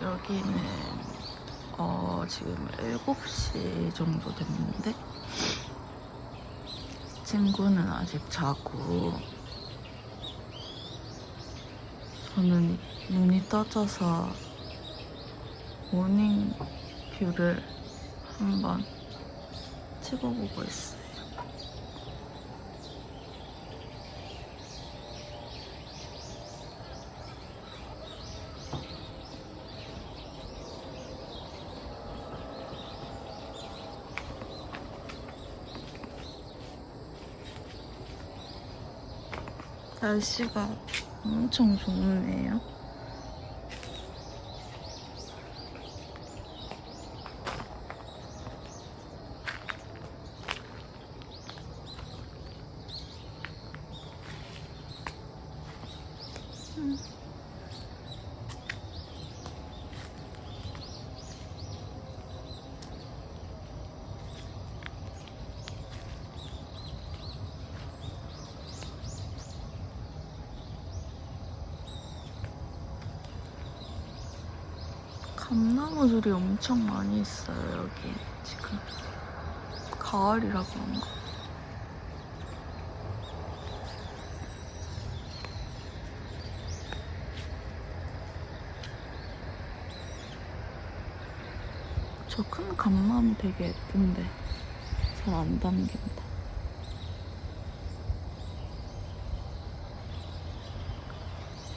여기는 어 지금 7시 정도 됐는데 친구는 아직 자고 저는 눈이 떠져서 모닝 뷰를 한번 찍어보고 있어요. 날씨가 엄청 좋네요. 음. 감나무들이 엄청 많이 있어요, 여기 지금. 가을이라 그런가? 저 큰 감나무 되게 예쁜데 잘 안 담긴다.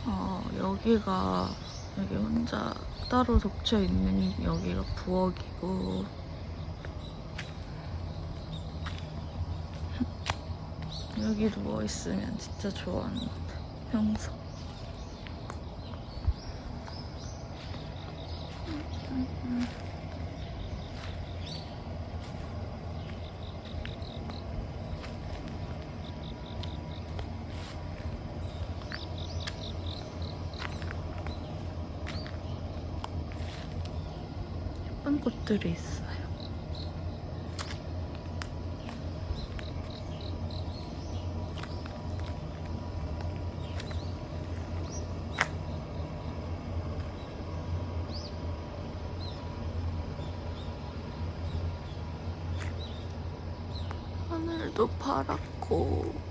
어, 여기가 여기 혼자 따로 덮쳐 있는 여기가 부엌이고 여기 누워 있으면 진짜 좋아하는 것 같아. 평소. 예쁜 꽃들이 있어요. 하늘도 파랗고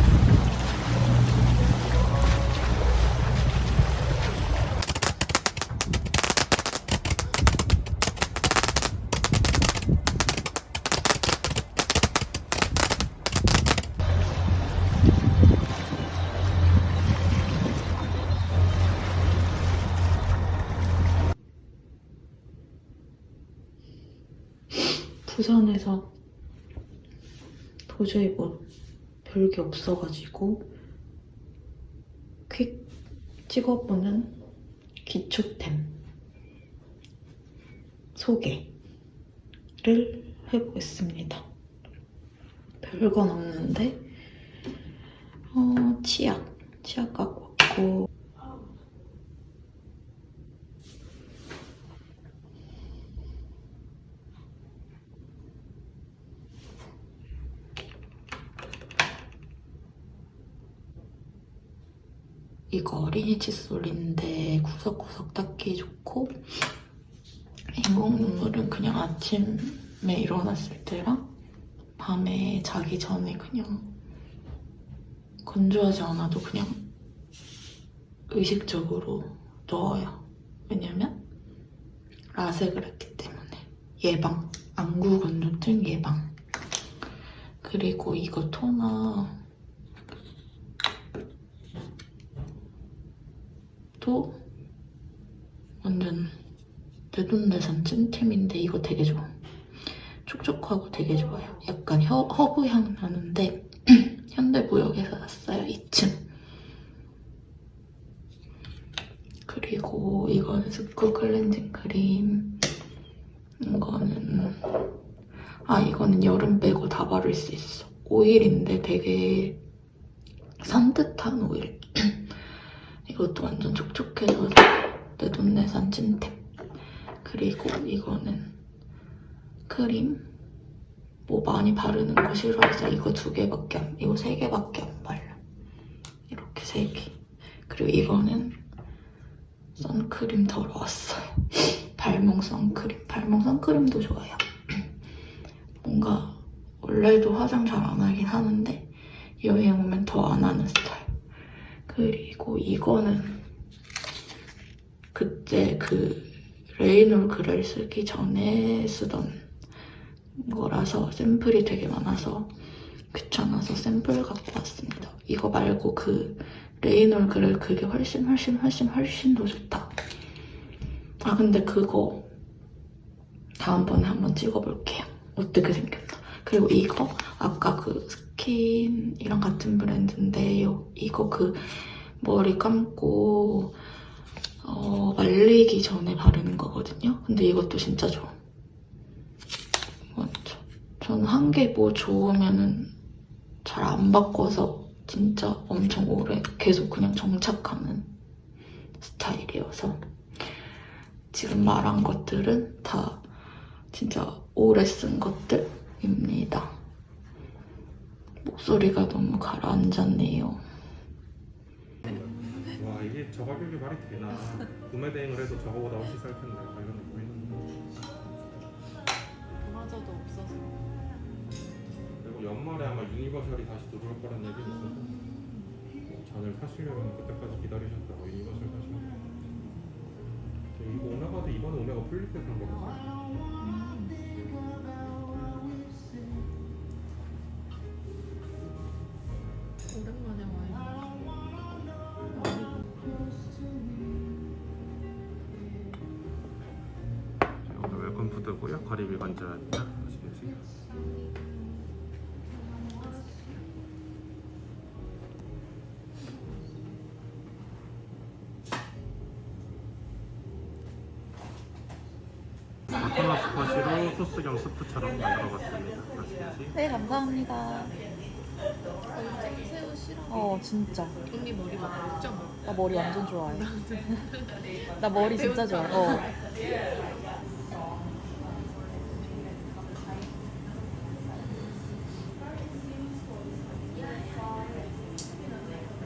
부산에서 도저히 뭐 별게 없어가지고 퀵 찍어보는 기초템 소개를 해보겠습니다. 별건 없는데 어, 치약 치약 갖고 왔고 이거 어린이 칫솔인데 구석구석 닦기 좋고 인공 눈물은 그냥 아침에 일어났을 때랑 밤에 자기 전에 그냥 건조하지 않아도 그냥 의식적으로 넣어요. 왜냐면 라섹을 했기 때문에 예방, 안구 건조증 예방. 그리고 이거 토너 또 완전 내돈내산 찐템인데 이거 되게 좋아. 촉촉하고 되게 좋아요. 약간 허, 허브 향 나는데 현대무역에서 샀어요. 2층. 그리고 이거는 스쿠 클렌징 크림. 이거는 아 이거는 여름 빼고 다 바를 수 있어. 오일인데 되게 산뜻한 오일. 이것도 완전 촉촉해서 내돈내산 찐템. 그리고 이거는 크림. 뭐 많이 바르는 거 싫어해서 이거 두 개밖에 안, 이거 세 개밖에 안 발라. 이렇게 세 개. 그리고 이거는 선크림 덜어왔어요. 발몽 선크림. 발몽 선크림도 좋아요. 뭔가 원래도 화장 잘 안 하긴 하는데 여행 오면 더 안 하는 스타일. 그리고 이거는 그때 그 레이놀 글을 쓰기 전에 쓰던 거라서 샘플이 되게 많아서 귀찮아서 샘플 갖고 왔습니다. 이거 말고 그 레이놀 글을 그게 훨씬 훨씬 훨씬 훨씬 더 좋다. 아 근데 그거 다음번에 한번 찍어볼게요. 어떻게 생겼나. 그리고 이거 아까 그 스킨이랑 같은 브랜드인데요. 이거 그 머리 감고 어, 말리기 전에 바르는 거거든요. 근데 이것도 진짜 좋아. 맞죠. 저는 한 개 뭐 좋으면은 잘 안 바꿔서 진짜 엄청 오래 계속 그냥 정착하는 스타일이어서 지금 말한 것들은 다 진짜 오래 쓴 것들입니다. 목소리가 너무 가라앉았네요. 와 이게 저 가격이 말이 되나? 구매 대행을 해도 저거보다 훨씬 쌀 텐데 관련 보이는 도마저도 없어서. 그리고 연말에 아마 유니버셜이 다시 들어올 거란 얘기는 있어서 뭐 잔을 사시려면 그때까지 기다리셨다가 유니버셜 사시면 이거 오메가도 이번에 오메가 풀릴 때산 거거든요 웰컴 푸드고요 가리비 관자입니다 맛있게 드세요 마카마 스파시로 소스 겸 스프처럼 만들어봤습니다 맛있게 네, 감사합니다. 새우 싫어. 어, 진짜. 언니 머리 막 6점. 나 머리 완전 좋아해. 나 머리 진짜 좋아해. 어.